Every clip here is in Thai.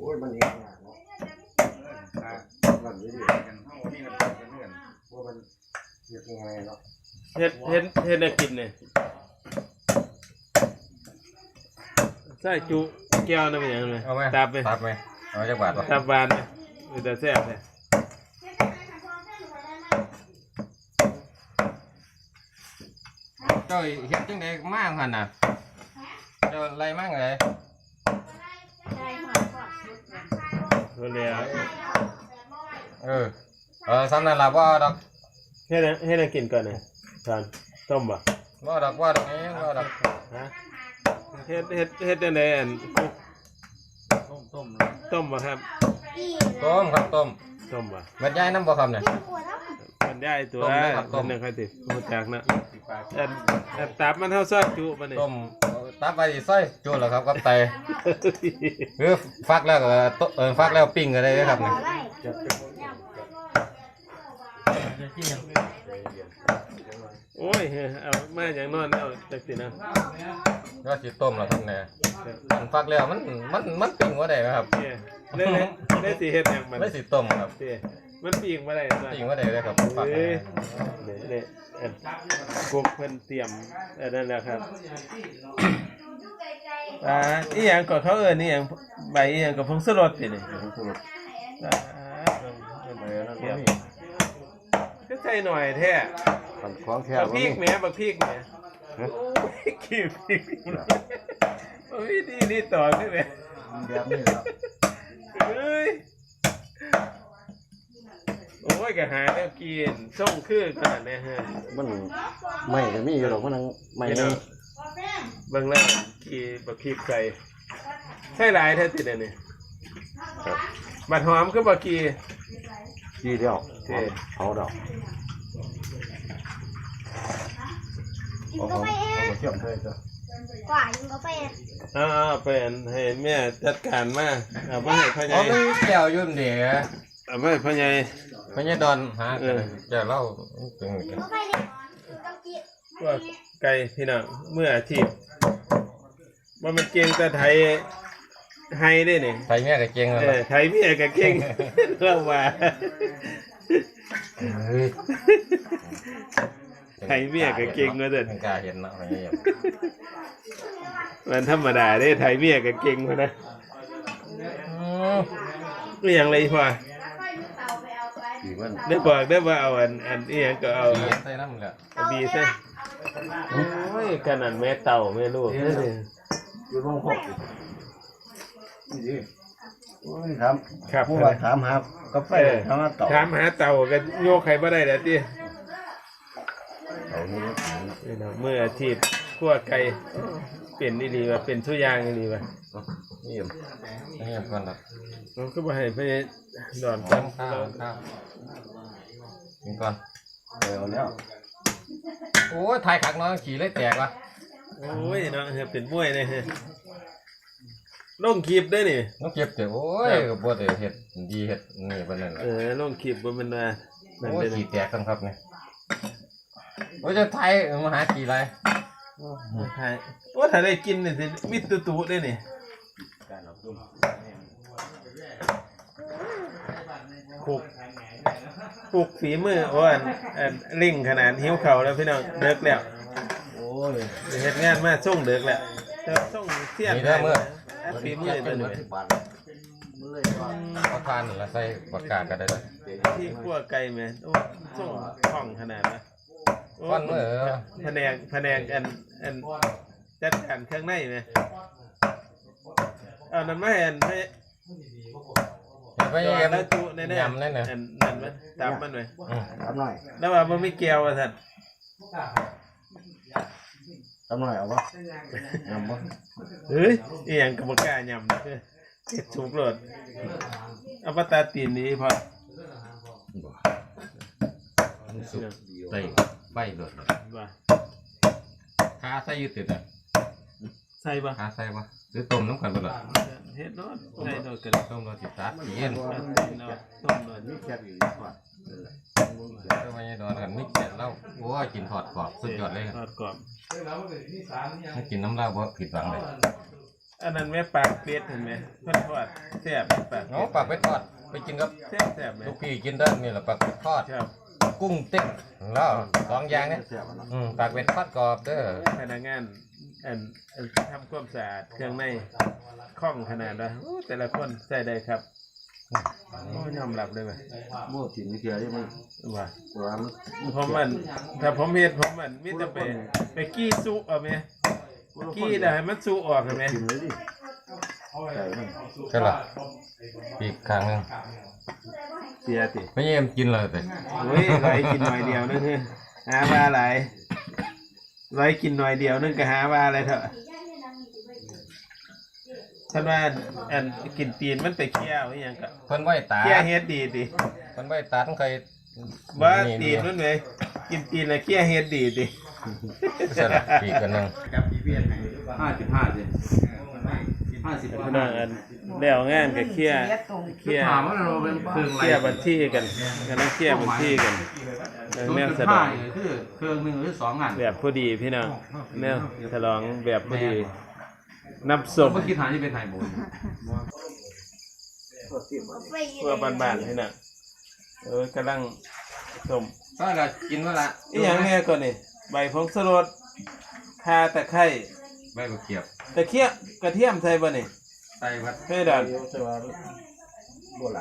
โอ้ยมันเองเนาะอ่ามันนี่ดิกันเฮานี่กันกันเรื่องว่ามันยังไงเนาะเฮ็ดเฮ็ดเฮ็ดได้กินเนี่ยใส่จุแก้วน้ำหยังไหมเอาไหมตับไหมตับไหมเอาจักบาทวะตับบานไหมมันจะแซ่บเลยเจ้าเฮ็ดจังได๋มากหั่นน่ะเจ้าไรมากเลย ตัวเลียเออ เออซ้ำนั่นล่ะบ่เอาดอกเฮ็ดให้เฮ็ดให้กินก่อนเนี่ยทานต้มบ่บ่เอาดอกบ่เอาดอกนี้บ่เอาดอกฮะเฮ็ดเฮ็ดเฮ็ดจังไดอันคุกต้มต้มต้มบ่ครับ ต้มครับต้มต้มบ่เม็ดใหญ่น้ำบ่ครับเนี่ยมันได้ตัวต้มเลยครับต้มมันนึงค่อยติรู้จักนะอันอันตับมันเท่าซอสจุบ่นี่ต้ม ตับไปซอยจุแล้วครับกับไตหรือฟักแล้วก็ต้มเออฟักแล้วปิ้งก็ได้เด้อครับเนี่ยโอ้ยเอามาอย่างนอนเอาจักสินะก็สิต้มแล้วครับเนี่ยมันฟักแล้วมันมันมันปิ้งบ่ได้นะครับเนี่ยได้ได้ได้สิเฮ็ดหยังมันไม่สิต้มครับเด้ มันปีกบ่ได้ตัวปิ้งบ่ได้เลยครับฟักเอ้ยเด้เด้อันกุ๊กเพิ่นเตรียมอันนั้นแหละครับอ่าอีหยังก็เขาเอิ้นอีหยังใบอีหยังก็ผงชูรสตินี่อ่าเออนั่นเกี่ยวนี่ก็ใส่หน่อยแท้ขันของแท้บักว่าพริมีกแหมบักพริกแหมโอ้ยขี้พริกโอ้ยดีนี่ต่อขึ้นแหมแบบนี้ครับเอ้ย โอ้ยก็หาแล้วกินส่งคือขนาดนี้ฮะมันไม่ก็มีอยู่หรอกมันยังไม่พี่นี่น้องเบิ่งแล้วกี่บักพริกใส่ใส่หลายแท้ติดอันนี้บัดหอมคือบักกีทีเดียวเท่เอาดอกกินเอาก็เอาไปเอเอางมาเชื่อมเธอจ้ะกว่ากินก็ไปเองเอาเอาไปอันให้แม่จัดการมาเอามาให้พ่อใหอ๋ญ่อมันแก้วอยุ่นเดียวเอามาให้พ่อใหญ่ พญาดอนหาเออแก้วเหล้าเป็นกินก็ไปเลยต้องกินว่าไก่พี่น้องเมื่ออาชีพว่ามันเก่งแต่ไทยไฮได้นี่ไทยเมียกับเจงแล้วเออไทยเมียก็เก่งเล่าว่าเฮ้ยไทยเมียก็เก่งว่าเด้อเป็นกล้าเห็นเนาะอะไรอย่างเงี้ยมันธรรมดาได้ไทยเมียก็เก่งพอนะอืมนี่อย่างไรพ่อ ดีมันได้บอกได้ว่าเอาอันอันนี้ยังก็เอาบีใส่น้ำเลยเอาบีซะโอ้ยขนาดแม่เต่าแม่ลูกนี่สิอยู่ร่องหกสินี่ดิโอ้ยถามครับผู้ว่าถามหากาแฟถามหาเต่าถามหาเต่าก็โยกใครบ่ได้แล้วติเต่านี่เมื่ออาชีพคั่วไก่เป็นนี่ดีว่ะเป็นทุกอย่างนี่ดีว่ะ นี่ยมนี่ก่อนละมันก็บ่ให้ไปดอนข้ากัวนข้าวข้าวกินก่อนเอาแล้วโอ้ยถ่ายขักน้องขี่เลยแตกว่ะโอ้ยเนาะเฮ็ดเป็นมวยเลยฮะลงคลิปได้นี่น้องเก็บเต๋อโอ้ยก็บ่ได้เฮ็ดดีเฮ็ดนี่ปานนั้นแหละเออลงคลิปบ่แมันว่านั่นโอ้ยเด้อขี่แตกกันครับเนี่ยโอ้ยจะไทยมาหาขี่อะไรโอ้ถ่ายโอ้ถ้าได้กินนี่สิมีตุตุได้นี่ การเอาตุ้มคุกคุกฝีมือโอ้อันอันลิงขนาดหิวเข่าวแล้วพี่น้องเลิกแล้วโอ้ยไปเฮ็ดงานมาส่งเลิกแล้วแต่ส่งเสียนนี่เด้อมื้ออันฝีมือตัวนี้สิบบาทมันเลยว่าเอาทานนั่นล่ะใส่ปากกาก็ได้เลยที่คั่วไก่แม่นโอ้ส่งคล่องขนาดนะโอ้ฟันมือแผนกแผนกอันอันจัดการเครื่องในไหมเอานั่นมาให้อันให้ไปตัวเย็นแล้วจุแน่ๆยำนั่นน่ะอันนั่นมันตามมันไหมอืมถามหน่อยแล้วว่ามันไม่เกี่ยวอะท่านถามหน่อยเอาวะยำบ่เฮ้ยอีหยังกรรมกล้ายำนะเด้อเฮ็ดถูกโลดเอาปลาตาตีนนี้พอสุกใส่ไฟโดดว่าขาใส่อยืดติดอะ ใส่ปะขาใส่ปะหรือต้มน้ำกันบ่ล่ะเฮ็ดโนดใส่โนดกันต้มเราสิตาดเย็นโนดต้มโนดนี่แคบอยู่ก่อนก็ไม่ได้นอนกันมิกเสร็จแล้วโอ้ยกินทอดกรอบสุดยอดเลยทอดกรอบถ้ากินน้ำเหล้าบ่ผิดหวังเลยอันนั้นแม่ปากเป็ดเห็นไหมเพิ่นทอดแซ่บไหมปากเนาะปากเป็ดทอดไปกินกับแซ่บแซ่บไหมลูกพี่กินได้นี่แหละปากเป็ดทอดครับกุ้งเต็กแล้วสองอย่างเนี่ยเสียบนะอืมปากเป็ดทอดกรอบเด้อพนักงาน อันอันทำความสะอาดเครื่องในคล่องขนาดว่าโอ้แต่ละคนใส่ได้ครับโอ้ยอมรับเลยว่ะโม่ถิ่นนี่เกียร์ที่มันว่าร้านผมมันถ้าผมเฮ็ดผมมันมิจะไปไปกี้ซุเอาไหมกี้ได้ให้มันซุออกเห็นไหมกินเลยดิไก่มันใช่หรออีกครั้งหนึงเสียติไม่เยี่ยมกินเลยแต่โอ้ยไหลกินหน่อยเดียวนึงหาว่าอะไรไหลกินหน่อยเดียวนึงก็หาว่าอะไรเถอะท่านว่าอันกินตีนมันไปเคี่ยวอหยังก็เพิ่นไว้ตาเคี่ยวเฮ็ดดีติเพิ่นไว้ตาต้องเคยว่าตีนมันเลยกินตีนแล้วเคี่ยวเฮ็ดดีติใช่หรออีกกันหนึงห้าสิบห้าสิห้าสิบพี่น้องอันแล้วงานก็เคี่ยวเคี่ยวถามว่าเราเป็นเครื่องเคลียร์บัญชีกันกำลังเคลียร์บัญชีกัน แนวสะดองคือเครื่องหนึ่งหรือสองงานแบบพอดีพี่น้องแนวฉลองแบบพอดีน้ำส้มเมื่อกี้ฐานที่เป็นไทยบุญไปเพื่อบ้านๆพี่น้องเออกำลังส้มก็เรากินเมื่อละอีหยังเนี่ยก่อนนี่ใบผงสรดคาตะไคร้ใบมะเขียบตะเคียกระเทียมใส่บ่นี่ใส่วัดเฮ้ยดอนแต่ว่าบัวไหล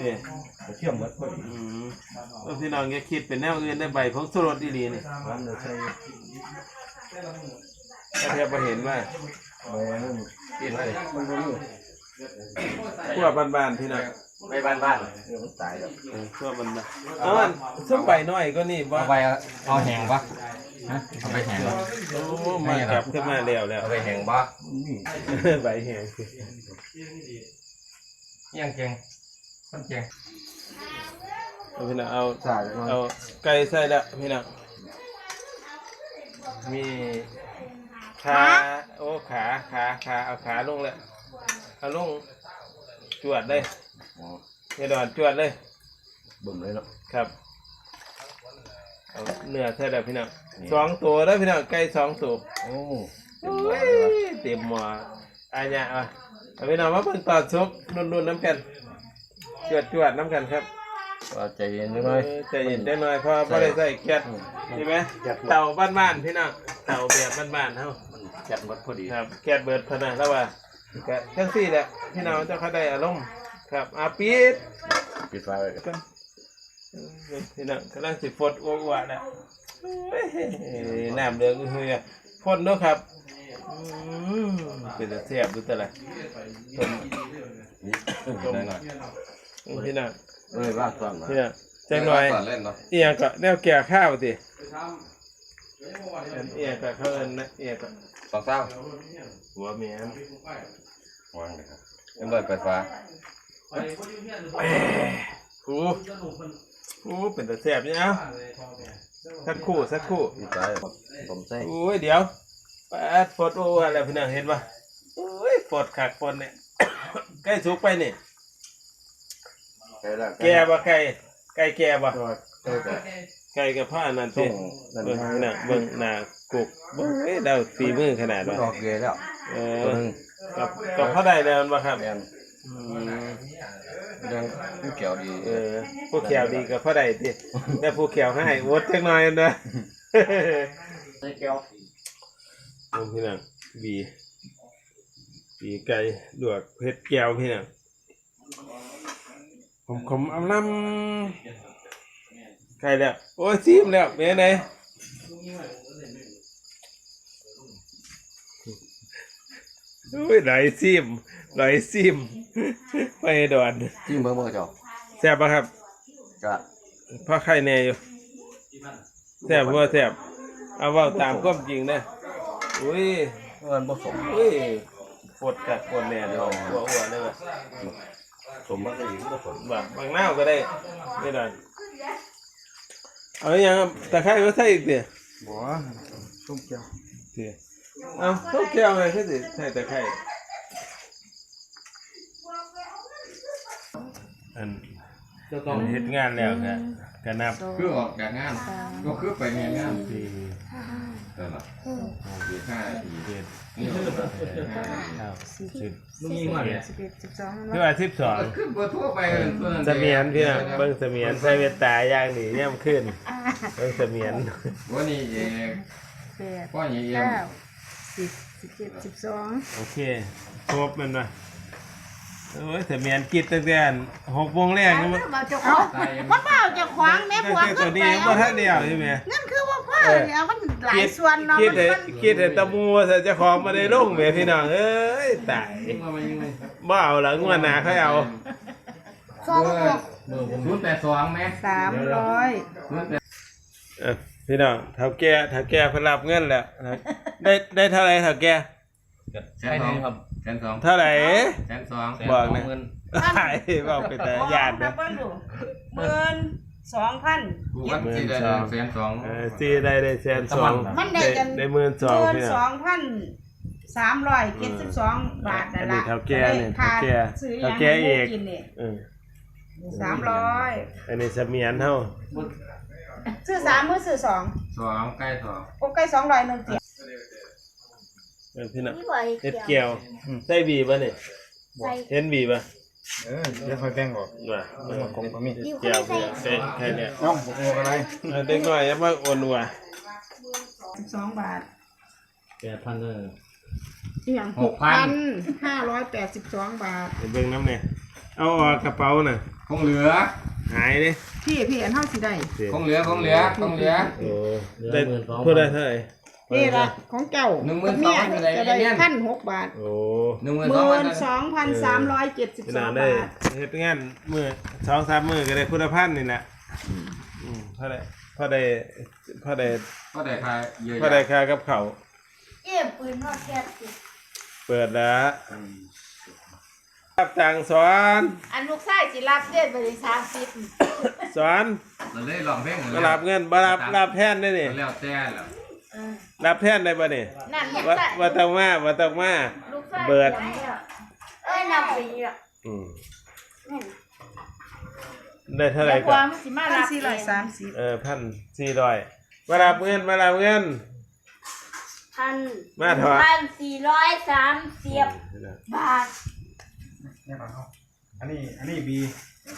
นี่เชื่อมหมดพอดีอืมเออพี่น้องอย่าคิดเป็นแนวอื่นได้ใบผงสรดดีๆนี่ร้านเราใช้กระเทียมบ่เห็นว่าใบนั่นกินเลยมันก็นี่พวกบ้านๆพี่น้องใบบ้านบ้านเดี๋ยวมันตายแล้วเออพวกบ้านๆเอาอันส้มใบน้อยก็นี่บ่เอาไปเอาแห้งปะฮะเอาไปแห้งปะโอ้มากลับขึ้นมาแล้วแล้วเอาไปแห้งปะนี่ใบแห้งยังเก่ง มันเก่งเอาพี่น้องเอาตายแล้วเอาไก่ใส่แล้วพี่น้องมีขาโอ้ขาขาขาเอาขาลงแล้วเอาลงจวดเลยเฮดอนจวดเลยบ่มเลยเนาะครับเอาเนื้อใส่แล้วพี่น้องสองตัวแล้วพี่น้องไก่สองตัวโอ้โอ้ยเต็มหม้ออาญะมาเอาพี่น้องมาเพิ่งตอนซุกรุ่นๆน้ำกัน จวดจวดๆน้ำกันครับก็ใจเย็นนิดหน่เออยอใจเย็นได้หน่อยเพราะไม่ได้ใส่แก๊สใช่ไหมเตาบ้านๆพี่น้องเตาแบบบ้านๆเท่าจัดหมดพอดีครับแก๊สเบิร์ดพะนะแล้วว่าก็ทั้งสี่แหละพี่น้องเจ้าเขาได้อารมณ์ครับอาปิดปิดไฟไว้กันเออพี่น้องกำลังสิฟดอ้วกๆนะเอ้ยน้ำเหลืองเฮือพ่นเด้วยครับอืมเป็นแต่เสียบดูแต่ละต้มนี่หน่อยหน่อย พี่น้องเอ้ยว่าก่อนมาพี่น้องจังหน่อยก่อนเล่นเนาะเอียงก็แนวแก่ข้าวสิอันเอียงก็เขาเอินนะเอียงก็สองเศร้าหัวเมียนวางเลยครับเอ็มเลยเปิดฟ้ากูกูเป็นแต่แสบเนี่ยเอ้าสักครู่สักครู่ปิดไฟผมใส่โอ้ยเดี๋ยวปาดฟดโอ้อะไรพี่น้องเห็นปะโอ้ยฟดขักฟดเนี่ยใกล้สุกไปนี่ ใกล้แล้วแก่บ่ไก่ไก่แก่บ่ก็ใกล้แต่ไก่กับผ้านั่นส่สิงนั่นเบิ่งมาหน้าเบิ่งหน้ากุกเบิ่งเอ้ยดาวฝีมือขนาดดว่าอกเกลือแล้วเอตัวอหนึงกับกับพ่อได้แล้วบ่ครับแมนอืมยังผู้เกี่ยวดีเออผู้แขวดีกับพ่อได้ติแต่ผู้แขวให้อดจักหน่อยนะใส่แก้วโอ้พี่น้องบีบีไก่ลวกเผ็ดแก้วพี่น้อง ผมขมอำลำไก่แล้ว โอ้ยซีมแล้วเป็นไงโอ้ยไหลซีมไหลซีมไปดอนจิ้มเบอร์เบอร์เจ้าแซ่บปะครับก็พ่อไข่แน่อยู่แซ่บพ่อแซ่บเอาเว่าตามความจริงนะอุ้ยเงินผสมอุ้ยปวดกัดปวดแน่เลยหัวอ้วนเลยว่ะส มมันก็อยู่ผสมแบบบางหน้าวก็ได้ไม่ได้เอาอย่างตะไคร้ก็ใส่อีกเดียบัวส้มแก้วเดียเอาต้องแก้วไงคือสิใส่ตะไคร้อัน จะต้องเฮ็ดงานแล้วก็ก็นับคือออกจากงานก็คือไปงานงานสี่นั่นแหละสี่ห้าสี่เจ็ดนี่เก้าสิบสิบลุงยิงว่าเนี่ยสิบเอ็ดสิบสองคือว่าสิบสองขึ้นบนทั่วไปเสมียนพี่น้องเบิ่งเสมียนใส่เวทตาอย่างนี้ย่ำขึ้นเบิ่งเสมียนวันนี้เองแปดพ่อใหญ่เอ็มเก้าสิบสิบเจ็ดสิบสองโอเคครบมันมา โอ้ยเสมียนกินตั้งแต่หกโมงแรกนี่มันมาเจ้าของตายมันเปล่าจะขวางแม่ตั้งผัวแต่ขึ้ตัวนไปนี้ยังบ่ทันเดียวใช่ไหมนั่นคือว่าพ่อเนี่ยมันหลายส่วนเนาะคิดมันเห็นมันคิดเห็นตะมูว่าเจะของมาได้ลงแม่พี่น้องเอ้ยตายยิงมายิงเลยบ่เอาละงวดหน้าเขาเอาสองบวกศูนย์แปดสองไหมสามร้อยศูนย์แปดเออพี่น้องเฒ่าแก่เฒ่าแก่เพิ่นรับเงินแล้ว ได้ได้เท่าไหร่เฒ่าแก่แสนสองครับ แสนสองเท่าไหร่ แสนสองบอกนะไอ้บอกไปแต่ญาตินะนะเปิ้ลดูหมื่นสองพัน กูวัดที่ได้แสนสองเออซีได้ได้แสนสองมันได้ได้กัน ได้หมื่นสองหมื่นพี่สน้อองงพันสามร้อยเจ็ดสิบสองบาทอันั่นนนี้ละเท่าแก่เนี่ยค่เท่าแก่ซื้อเท่าแก่เอกกินเนี่ยเออสามร้อย อันนี้เสมียนเท่าซื้อสามมือซื้อสองสองใกล้สอง โอ้ใกล้สองร้อยหนึ่งเจ็ด เออพี่น้องนี่บ่อยเฮ็ดแก้วใส่บีป่ะเนี่ยใส่เห็นบีป่ะเออเดี๋ยวค่อยแบ่งออกว่ามันมาคงก็มีอยู่แก้วใส่เพี่น้องใส่แค่เนี้ยน้องผมบอกอะไรเออเด็กน้อยอยังมาโอนว่ะสิบสองบาทแปดพันเลยอีกอย่างหกพันห้าร้อยแปดสิบสองบาทเดี๋ยวเบิ่งน้ำเนี่ยเอาออกกระเป๋าน่ะคงเหลือ หายเลยพี่พี่อันเท่าสิได้คงเหลือคงเหลือคงเหลือโอ้ได้พูดได้เท่าไหร่ นี่ละของเจ้าหนึ่งหมื่นกับเมียสองพันนี่อะไรจะได้เนี่ย พันหกบาทโอ้หนึ่งหหมื่นสองพัมื่นนสองพันสามร้อยเจ็ดสิบพี่สน้อองงได้บาทเฮ็ดงานมือสองสามมือก็ได้คุณภาพนี่แหละอืมพอได้พอได้พอได้ก็ได้ค่าเยอะพอได้ค่ากับเขาวเอ๊ะปืนนอดแก๊สสิเปิดแล้วรับตังค์สอนอันลูกชายสิรับเดือนไปเลยสามสิบสอนเราได้ลองเพลงมารับเงินมารับรับแทนได้นี่แล้วแต่แล้ว รับแทนได้ป่ะนี่นั่นลูกว่าชายว่าต้องมาว่าต้องมา ลูกชายเบิด เอ้ยนำไปเยอะอืมได้เท่าไหร่คก็วามสิมารับสี่ร้อยสามสิบเออพันสี่ร้อยมารับเงินมารับเงิน พันมาเถอะ พันสี่ร้อยสามสิบบาท เนี่ยก่อนเขาอันนี้ อันนี้บีอั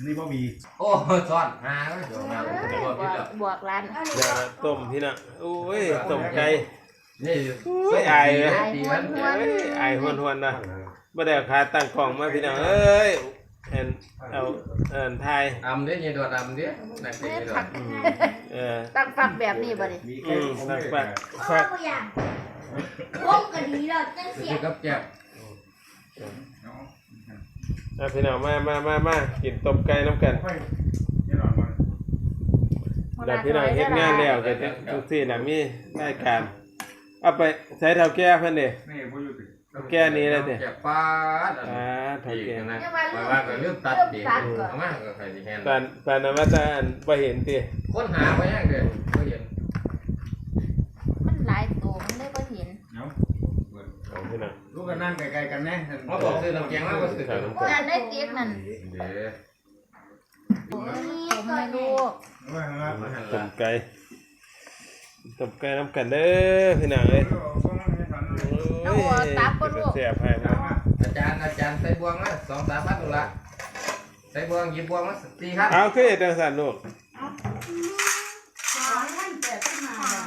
นนี้บ่บีโอ้ซ้อนหาก็เดี๋ยวมาเดี๋ยวบอกพี่แล้วบวกร้าน เดี๋ยวต้มพี่น่ะโอ้ยต้มไก่นี่ไม่อายเลยตีมันเอ้ยอายหวนหวนๆนะไม่ได้เอาขาตั้งกล่องมาพี่น้องเอ้ยเอ็นเอาเอ็นไทยอำเด้ยโดดอำเด้นักเตะโดดอืมเออตั้งฟักแบบนี้บ่ดิมีอืมตั้งปักข้าฟักวอย่างพวกกันนี้เราจะเสีย คือกับแก้วเอาพี่น้องมามามามากินต้มไก่น้ำกันค่อยเนี่ยหน่อยมันเดี๋ยวพี่น้องเฮ็ดงานแล้วก็จะทุกที่น่ะมีรายการเอาไปใช้เท่าแก่เพิ่นเด้นี่บ่อยู่ติแก้นี้เลยสิแก้วป้าดอ่าเท่าดีแก่นะว่าก็เรื่องตัดดีเอามาก็ใครสิแฮนปานปานนวัตอันบ่เห็นติค้นหาไว้ยังเด้บ่เห็น มันหลายตัวมันได้บ่เห็น เนาะ เอาพี่ น้องลูกก็นั่งไกลๆกันแน่เขาบอกซื้อน้ำแกงมาบ่ซื้อข้าวน้ำกันนั่นได้เตียกนั่นเด้อผมไม่รู้ว่าครับมาหันต้ละมไก่ต้มไก่น้ำกันเด้อพี่น้องเอ้ยเอาหัวตับบ่ลูกเสียบให้ครับอาจารย์อาจารย์ใส่บวงมา2 3พันตุละใส่บวงหยิบบวงมา4ครับเอาคือเฮ็ดจังซั่นลูกสองพันแปดสิบห้าบาท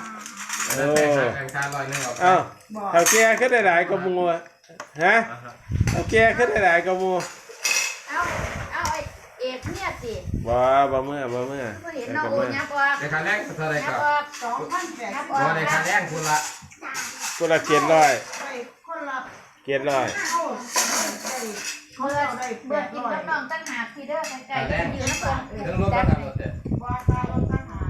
อันนั้นใส่ค่าค่าร้อยนึงเอาเอ้าบอกเท่าแก่คือได้หลายกว่าหมู่อะ ฮะเท่าแก่คือได้หลายกว่าหมู่เอาเอาไอ้เอกเนี่ยสิบ่บ่เมื่อบ่เมื่อบ่เห็นแต่เนาะก็โอ้เมื่อยยับออกในคันแรกเท่าไหร่ยัก็บออกสองพันแปดยับออบ่กในคันแรกคุณละคนละเกียรร้อยไปคนละเกียรร้อยเข้าได้เขาได้แปเบื่อดกินร้อยกับน้องตั้งหากทีเด้อไกลคันแรกๆยืนก่อนถึงรถก็ทำรถเด้อว่าตายเราตั้งหา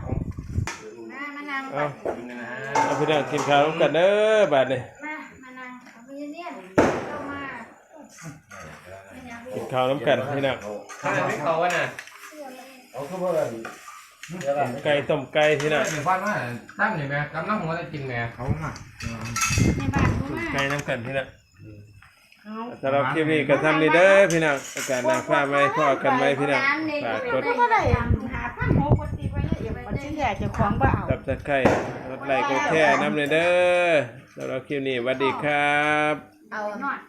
มามานั่งเอานี่นะเอาพี่น้องกินข้าวร่วมกันเด้อบัดนี้ มามานั่งเอามีเนี่ยเข้ามาไม่อยา กกินข้าวร่วมกันพี่น้องข้าวที่เขาว่าน่ะเอาเข้ามาเลยต้มไก่ต้มไก่พี่น้องเป็นฟันว่าตั้มนี่แม่กำลังหัวจะกินแม่เขามาในบ้านกูมาไก่น้ำกันพี่น้องเเอาสำหรับคลิปนี้ก็ทำนี่เด้อพี่น้องโอกาสหน้าฟ้าไว้พอกันไว้พี่น้องฝากกดก็บ่ได้หาพันหกปฏิไว้เอี่ยมปัจจัยแย่เจ้าของบ่เอาซับสไครต์กดไลค์กดแชร์นำเลยเด้อสำหรับคลิปนี้สวัสดีครับเอาหน่อย